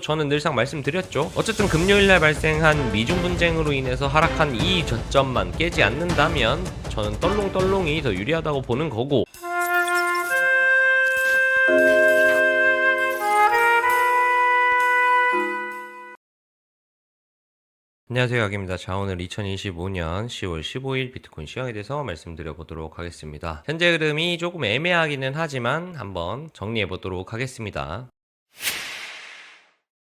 저는 늘상 말씀드렸죠. 어쨌든 금요일날 발생한 미중 분쟁으로 인해서 하락한 이 저점만 깨지 않는다면 저는 떨롱떨롱이 더 유리하다고 보는 거고 안녕하세요 야기입니다. 자 오늘 2025년 10월 15일 비트코인 시황에 대해서 말씀드려 보도록 하겠습니다. 현재 흐름이 조금 애매하기는 하지만 한번 정리해 보도록 하겠습니다.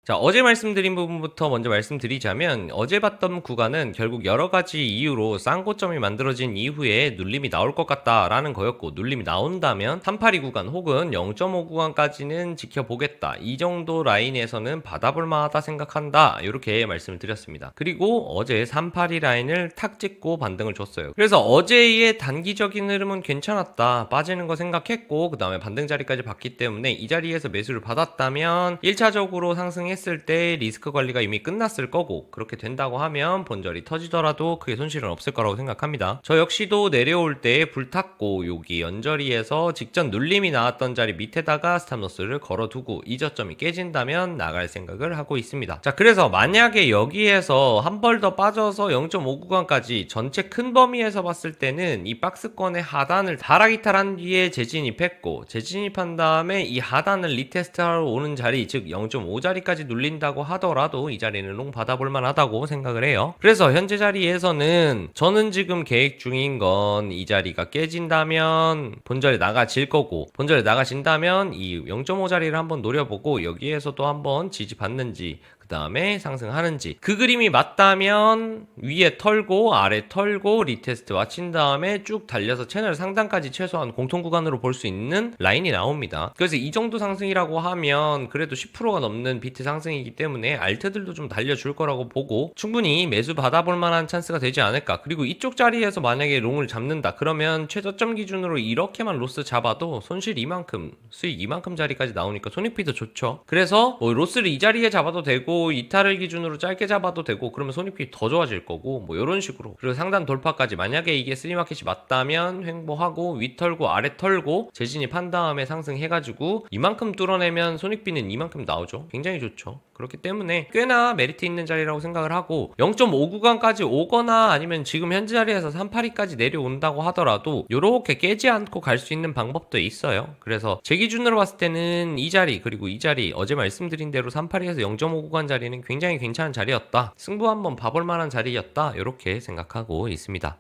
자, 어제 말씀드린 부분부터 먼저 말씀드리자면 어제 봤던 구간은 결국 여러 가지 이유로 쌍고점이 만들어진 이후에 눌림이 나올 것 같다라는 거였고 눌림이 나온다면 382 구간 혹은 0.5 구간까지는 지켜보겠다. 이 정도 라인에서는 받아볼 만하다 생각한다. 이렇게 말씀을 드렸습니다. 그리고 어제 382 라인을 탁 찍고 반등을 줬어요. 그래서 어제의 단기적인 흐름은 괜찮았다. 빠지는 거 생각했고 그 다음에 반등 자리까지 봤기 때문에 이 자리에서 매수를 받았다면 1차적으로 상승했 을 때 리스크 관리가 이미 끝났을 거고 그렇게 된다고 하면 본절이 터지더라도 크게 손실은 없을 거라고 생각합니다. 저 역시도 내려올 때 불탔고 여기 연저리에서 직전 눌림이 나왔던 자리 밑에다가 스탑로스를 걸어두고 이 저점이 깨진다면 나갈 생각을 하고 있습니다. 자 그래서 만약에 여기에서 한 벌 더 빠져서 0.5 구간까지 전체 큰 범위에서 봤을 때는 이 박스권의 하단을 하락이탈한 뒤에 재진입했고 재진입한 다음에 이 하단을 리테스트하러 오는 자리 즉 0.5 자리까지 눌린다고 하더라도 이 자리는 롱 받아볼 만하다고 생각을 해요. 그래서 현재 자리에서는 저는 지금 계획 중인 건 이 자리가 깨진다면 본절에 나가질 거고 본절에 나가진다면 이 0.5 자리를 한번 노려보고 여기에서도 한번 지지 받는지 그 다음에 상승하는지 그 그림이 맞다면 위에 털고 아래 털고 리테스트 마친 다음에 쭉 달려서 채널 상단까지 최소한 공통 구간으로 볼 수 있는 라인이 나옵니다. 그래서 이 정도 상승이라고 하면 그래도 10%가 넘는 비트 상승이기 때문에 알트들도 좀 달려줄 거라고 보고 충분히 매수 받아볼 만한 찬스가 되지 않을까. 그리고 이쪽 자리에서 만약에 롱을 잡는다 그러면 최저점 기준으로 이렇게만 로스 잡아도 손실 이만큼 수익 이만큼 자리까지 나오니까 손익비도 좋죠. 그래서 뭐 로스를 이 자리에 잡아도 되고 이탈을 기준으로 짧게 잡아도 되고 그러면 손익비 더 좋아질 거고 뭐 이런 식으로. 그리고 상단 돌파까지 만약에 이게 쓰리마켓이 맞다면 횡보하고 위 털고 아래 털고 재진입한 다음에 상승해가지고 이만큼 뚫어내면 손익비는 이만큼 나오죠. 굉장히 좋죠. 그렇기 때문에 꽤나 메리트 있는 자리라고 생각을 하고 0.5 구간까지 오거나 아니면 지금 현재 자리에서 382까지 내려온다고 하더라도 요렇게 깨지 않고 갈 수 있는 방법도 있어요. 그래서 제 기준으로 봤을 때는 이 자리 그리고 이 자리 어제 말씀드린 대로 382에서 0.5 구간 자리는 굉장히 괜찮은 자리였다. 승부 한번 봐볼 만한 자리였다. 이렇게 생각하고 있습니다.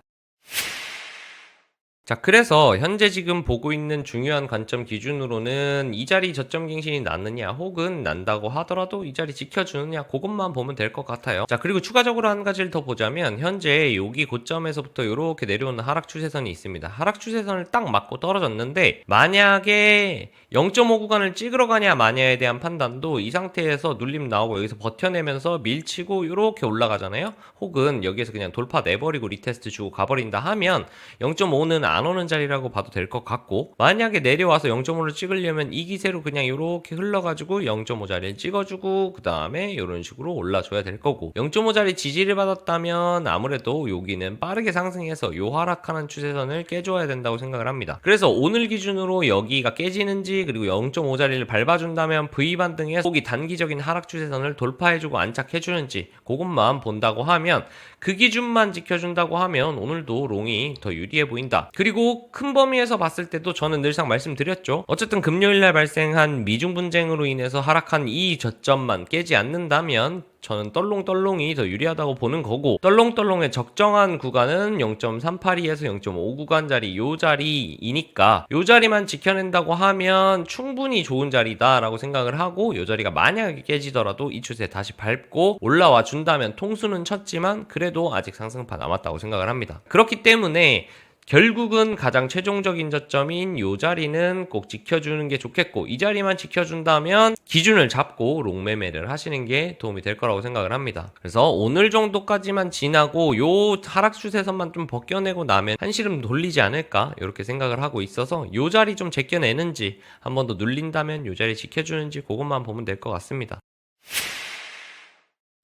자, 그래서 현재 지금 보고 있는 중요한 관점 기준으로는 이 자리 저점 갱신이 났느냐 혹은 난다고 하더라도 이 자리 지켜주느냐 그것만 보면 될 것 같아요. 자, 그리고 추가적으로 한 가지를 더 보자면 현재 여기 고점에서부터 이렇게 내려오는 하락 추세선이 있습니다. 하락 추세선을 딱 맞고 떨어졌는데 만약에 0.5 구간을 찍으러 가냐 마냐에 대한 판단도 이 상태에서 눌림 나오고 여기서 버텨내면서 밀치고 이렇게 올라가잖아요. 혹은 여기에서 그냥 돌파 내버리고 리테스트 주고 가버린다 하면 0.5는 안 오는 자리라고 봐도 될 것 같고 만약에 내려와서 0.5를 찍으려면 이 기세로 그냥 이렇게 흘러가지고 0.5 자리를 찍어주고 그 다음에 이런 식으로 올라줘야 될 거고 0.5 자리 지지를 받았다면 아무래도 여기는 빠르게 상승해서 요 하락하는 추세선을 깨줘야 된다고 생각을 합니다. 그래서 오늘 기준으로 여기가 깨지는지 그리고 0.5 자리를 밟아준다면 V 반등에 속이 단기적인 하락 추세선을 돌파해주고 안착해주는지 그것만 본다고 하면 그 기준만 지켜준다고 하면 오늘도 롱이 더 유리해 보인다. 그리고 큰 범위에서 봤을 때도 저는 늘상 말씀드렸죠. 어쨌든 금요일날 발생한 미중 분쟁으로 인해서 하락한 이 저점만 깨지 않는다면 저는 떨롱떨롱이 더 유리하다고 보는 거고 떨롱떨롱의 적정한 구간은 0.382에서 0.5 구간 자리 요 자리이니까 요 자리만 지켜낸다고 하면 충분히 좋은 자리다라고 생각을 하고 요 자리가 만약에 깨지더라도 이 추세 다시 밟고 올라와 준다면 통수는 쳤지만 그래도 아직 상승파 남았다고 생각을 합니다. 그렇기 때문에 결국은 가장 최종적인 저점인 요 자리는 꼭 지켜주는 게 좋겠고 이 자리만 지켜준다면 기준을 잡고 롱 매매를 하시는 게 도움이 될 거라고 생각을 합니다. 그래서 오늘 정도까지만 지나고 요 하락 추세선만 좀 벗겨내고 나면 한시름 돌리지 않을까 이렇게 생각을 하고 있어서 요 자리 좀 제껴내는지 한 번 더 눌린다면 요 자리 지켜주는지 그것만 보면 될 것 같습니다.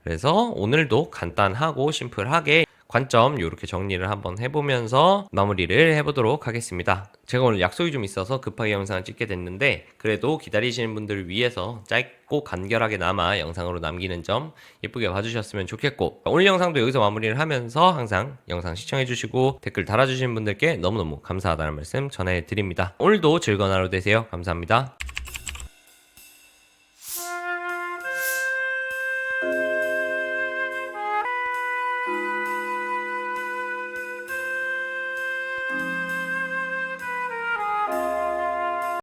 그래서 오늘도 간단하고 심플하게 관점 이렇게 정리를 한번 해보면서 마무리를 해보도록 하겠습니다. 제가 오늘 약속이 좀 있어서 급하게 영상을 찍게 됐는데 그래도 기다리시는 분들을 위해서 짧고 간결하게 남아 영상으로 남기는 점 예쁘게 봐주셨으면 좋겠고 오늘 영상도 여기서 마무리를 하면서 항상 영상 시청해주시고 댓글 달아주시는 분들께 너무너무 감사하다는 말씀 전해드립니다. 오늘도 즐거운 하루 되세요. 감사합니다.